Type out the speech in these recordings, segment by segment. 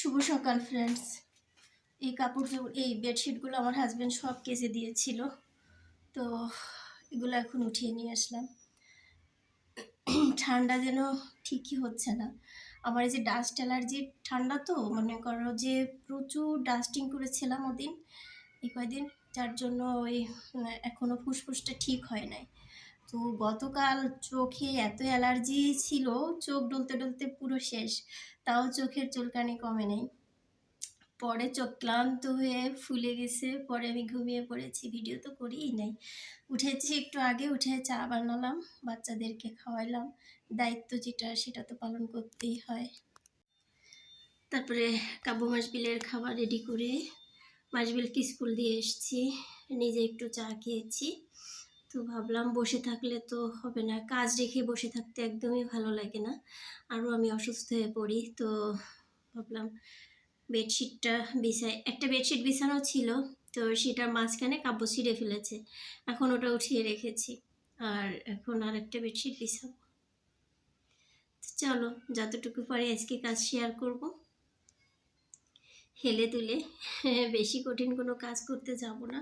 সকাল ফ্রেন্ডস এই কাপড় এই বেডশিটগুলো আমার হাজব্যান্ড সব কেচে দিয়েছিল। তো এগুলো এখন উঠিয়ে নিয়ে আসলাম। ঠান্ডা যেন ঠিকই হচ্ছে না। আমার এই যে ডাস্ট অ্যালার্জি ঠান্ডা তো? মনে করো যে প্রচুর ডাস্টিং করেছিলাম ওদিন, এই কয়দিন। যার জন্য ওই এখনও ফুসফুসটা ঠিক হয় নাই। তো গতকাল চোখে এত অ্যালার্জি ছিল, চোখ ডলতে ডলতে পুরো শেষ। তাও চোখের চুলকানি কমে নেই। পরে চোখ ক্লান্ত হয়ে ফুলে গেছে। পরে আমি ঘুমিয়ে পড়েছি। ভিডিও তো করিই নাই। উঠেছি একটু আগে, উঠে চা বানালাম, বাচ্চাদেরকে খাওয়াইলাম। দায়িত্ব যেটা, সেটা তো পালন করতেই হয়। তারপরে কাব্য মাসবিলের খাবার রেডি করে মাসবিলকে স্কুল দিয়ে এসেছি। নিজে একটু চা খেয়েছি। তো ভাবলাম বসে থাকলে তো হবে না। কাজ রেখে বসে থাকতে একদমই ভালো লাগে না। আরও আমি অসুস্থ হয়ে পড়ি, তো ভাবলাম বেডশিটটা বিছাই, একটা বেডশিট বিছানো ছিল, তো সেটার মাঝখানে কাব্য ছিঁড়ে ফেলেছে। এখন ওটা উঠিয়ে রেখেছি, আর এখন আর একটা বেডশিট বিছাবো। চলো, যতটুকু পারি আজকে কাজ শেয়ার করব। হেলে তুলে বেশি কঠিন কোনো কাজ করতে যাব না।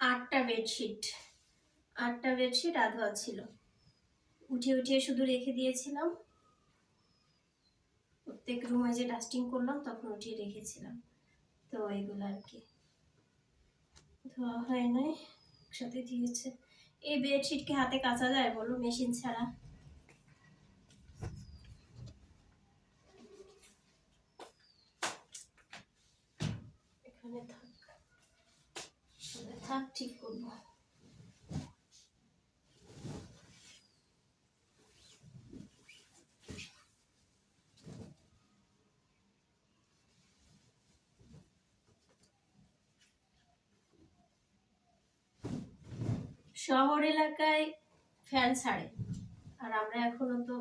আটটা বেডশিট আটটা বেডশিট আধোয়া ছিল। উঠিয়ে উঠিয়ে শুধু রেখে দিয়েছিলাম। প্রত্যেক রুমে যে ডাস্টিং করলাম, তখন উঠিয়ে রেখেছিলাম। তো এগুলো আর কি। ধোয়া হয় নাই, একসাথে দিয়েছে। এই বেডশিট কি হাতে কাচা যায় বলো মেশিন ছাড়া? এখানে থাক। থাক, ঠিক করব। শহর এলাকায় ফ্যান ছাড়ে, আর আমরা এখনও তো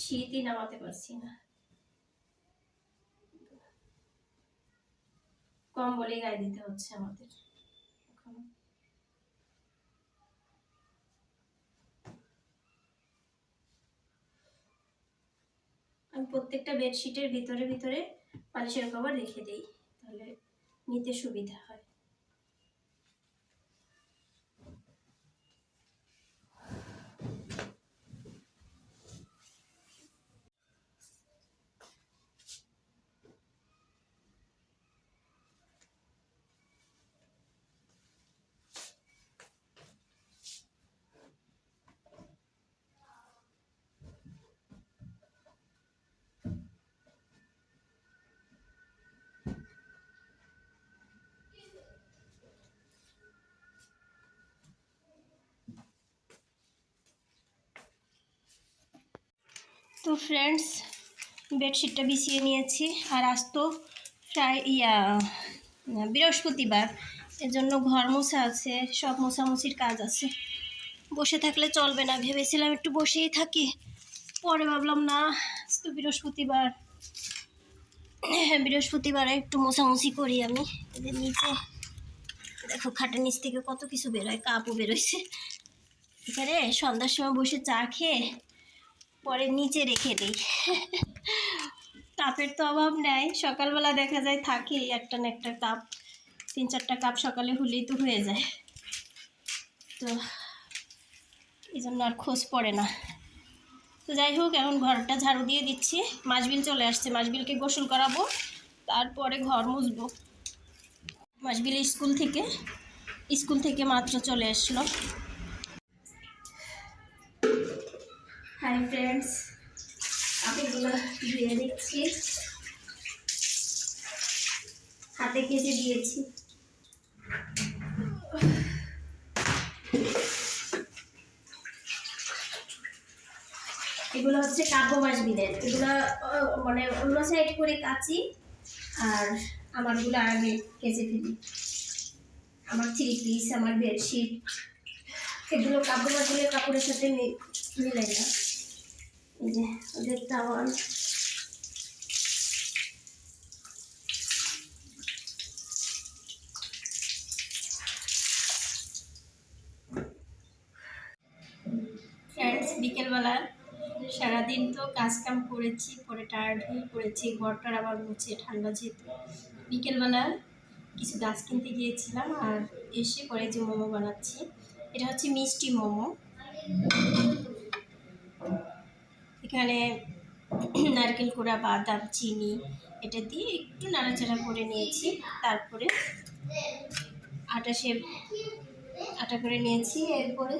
শীতই নামাতে পারছি না। কম্বলে গায়ে দিতে হচ্ছে আমাদের। আমি প্রত্যেকটা বেডশিটের ভিতরে ভিতরে পালিশের কভার রেখে দিই, তাহলে নিতে সুবিধা হয়। তো ফ্রেন্ডস বেডশিটটা বিছিয়ে নিয়েছি। আর আজ তো প্রায় ইয়া, বৃহস্পতিবার। এজন্য ঘর মোছা আছে, সব মোছামুছির কাজ আছে। বসে থাকলে চলবে না। ভেবেছিলাম একটু বসেই থাকি। পরে ভাবলাম, না তো বৃহস্পতিবার। বৃহস্পতিবারে একটু মোছামুছি করি আমি। এদের নিচে, দেখো, খাটের নিচ থেকে কত কিছু বেরোয়, কাপও বেরোয়ছে। এখানে সন্ধ্যার সময় বসে চা খেয়ে পরে নিচে রেখে দিই। কাপের তো অভাব নেই। সকালবেলা দেখা যায় থাকে একটা না একটা কাপ। তিন চারটা কাপ সকালে হলেই তো হয়ে যায়। তো এই জন্য আর খোঁজ পড়ে না। তো যাই হোক, এখন ঘরটা ঝাড়ু দিয়ে দিচ্ছি। মাসবিল চলে আসছে। মাসবিলকে গোসল করাবো। তারপরে ঘর মুছবো। মাসবিল স্কুল থেকে স্কুল থেকে মাত্র চলে আসলো। হাই ফ্রেন্ডস আপেলগুলো ধুয়ে দিচ্ছি। হাতে কেটে দিয়েছি। এগুলো হচ্ছে কাব্য মাস বিলের এগুলো মানে অন্য সাইড করে কাচি, আর আমারগুলো আগে কেচে ফেলি। আমার থ্রি পিস আমার বেডশিট এগুলো কাব্য মাসবিলের কাপড়ের সাথে মিলে না। যে, ওদের ফ্রেন্ডস বিকেলবেলা সারাদিন তো কাজকাম করেছি, পরে টায়ার্ড হয়ে পড়েছি, ঘরটার আবার মুছে, ঠান্ডা যেহেতু। বিকেলবেলা কিছু গাছ কিনতে গিয়েছিলাম আর এসে পরে যে মোমো বানাচ্ছি, এটা হচ্ছে মিষ্টি মোমো। এখানে নারকেল কোড়া, বাদাম, চিনি এটা দিয়ে একটু নাড়াচাড়া করে নিয়েছি। তারপরে আটা শেপ, আটা করে নিয়েছি, এরপরে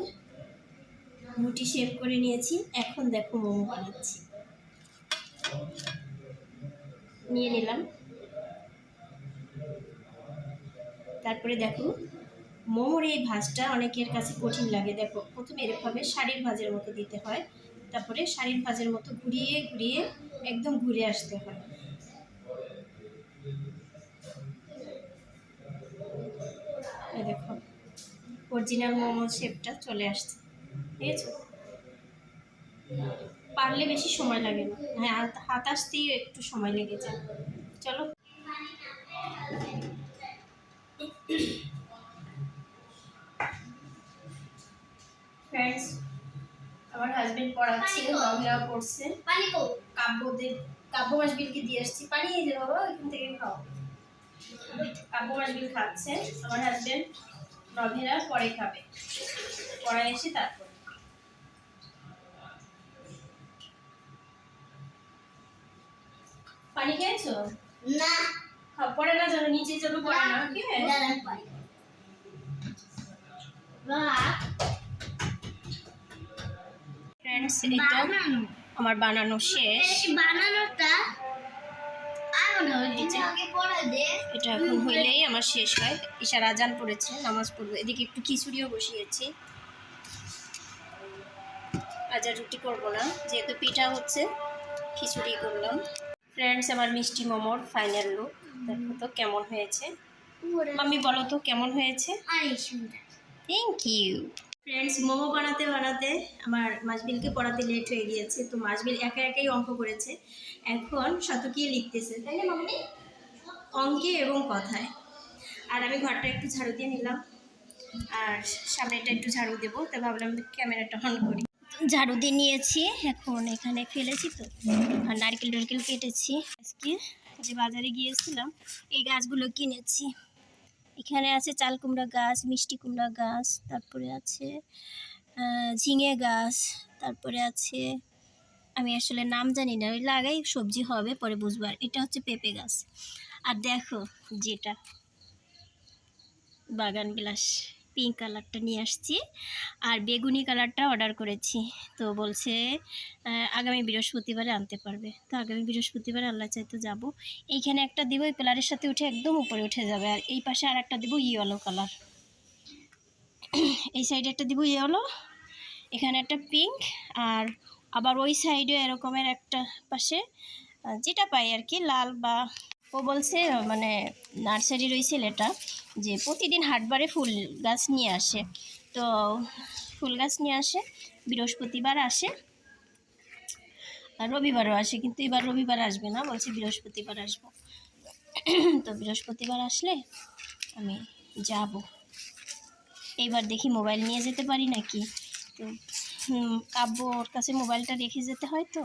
রুটি শেপ করে নিয়েছি। এখন দেখো মোমো বানাচ্ছি। নিয়ে নিলাম। তারপরে দেখো মোমোর এই ভাজটা অনেকের কাছে কঠিন লাগে। দেখো, প্রথমে এরকমভাবে শাড়ির ভাজের মতো দিতে হয়। তারপরে শাড়ির ভাজের মতো ঘুরিয়ে ঘুরিয়ে একদম ঘুরে আসতে হয়। দেখো অরিজিনাল মোমো শেপটা চলে আসছে। ঠিক আছে পারলে বেশি সময় লাগে না। হ্যাঁ হাত আসতেই একটু সময় লেগে যায়। চলো। ফ্রেন্ডস আমার হাজবেন্ড পড়াচ্ছে বাংলা পড়ছে। পানি কো। কাব্যদের কাব্য মাসবিলকে দিয়ে আসছি। পানি এই যে বাবা এখান থেকে খাও। কাব্য মাসবিল খাচ্ছে। আমার হাজবেন্ড নভেরা পরে খাবে। পরে এসে তারপর। পানি খেয়েছো? না। পরে না জানো নিচে চলো পরে না ওকে দাঁড়ান পানি বাবা ফ্রেন্ডস এই তো আমার বানানো শেষ। বানানোটা এটা এখন হইলেই আমার শেষ হয়। ইশার আজান পড়েছে নামাজ পড়ব। এদিকে একটু খিচুড়িও বসিয়েছি। আজ আর রুটি করব না যেহেতু পিঠা হচ্ছে খিচুড়ি করলাম। ফ্রেন্ডস আমার মিষ্টি মোমোর ফাইনাল লুক দেখো তো কেমন হয়েছে। মাম্মি বলো তো কেমন হয়েছে? থ্যাংক ইউ ফ্রেন্ডস মোমো বানাতে বানাতে আমার মাসবিলকে পড়াতে লেট হয়ে গিয়েছে, তো মাসবিল একা একাই অঙ্ক করেছে। এখন শতকীয় লিখতেছে, তাই না মাম্মি অঙ্কে এবং কথায়। আর আমি ঘরটা একটু ঝাড়ু দিয়ে নিলাম, আর সামনেটা একটু ঝাড়ু দেবো, তো ভাবলাম ক্যামেরাটা অন করি। ঝাড়ু দিয়ে নিয়েছি, এখন এখানে ফেলেছি তো, আর নারকেল টারকেল কেটেছি। আজকে যে বাজারে গিয়েছিলাম, এই গাছগুলো কিনেছি। এখানে আছে চাল কুমড়া গাছ, মিষ্টি কুমড়া গাছ, তারপরে আছে ঝিঙে গাছ, তারপরে আছে, আমি আসলে নাম জানি না, ওই লাগাই সবজি হবে, পরে বুঝবার এটা হচ্ছে পেঁপে গাছ। আর দেখো যেটা, বাগান বিলাস পিঙ্ক কালারটা নিয়ে আসছি। আর বেগুনি কালারটা অর্ডার করেছি। তো বলছে আগামী বৃহস্পতিবারে আনতে পারবে। তো আগামী বৃহস্পতিবারে আল্লাহ চাইতে যাব। এইখানে একটা দিব, এই পিলারের সাথে উঠে একদম উপরে উঠে যাবে। আর এই পাশে আর একটা দিব ইয়েলো কালার এই সাইডে একটা দিব ইয়েলো এখানে একটা পিঙ্ক আর আবার ওই সাইডে এরকমের একটা পাশে যেটা পাই আর কি, লাল বা ও বলছে মানে নার্সারির ওই ছেলেটা যে প্রতিদিন হাটবারে ফুল গাছ নিয়ে আসে। তো ফুল গাছ নিয়ে আসে, বৃহস্পতিবার আসে, আর রবিবারও আসে, কিন্তু এবার রবিবার আসবে না, বলছে বৃহস্পতিবার আসব। তো বৃহস্পতিবার আসলে আমি যাব। এইবার দেখি মোবাইল নিয়ে যেতে পারি নাকি? তো কাব্য ওর কাছে মোবাইলটা রেখে যেতে হয় তো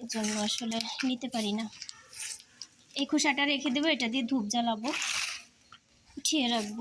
এর জন্য আসলে নিতে পারি না। এই খোসাটা রেখে দেবো এটা দিয়ে ধূপ জ্বালাবো উঠিয়ে রাখব।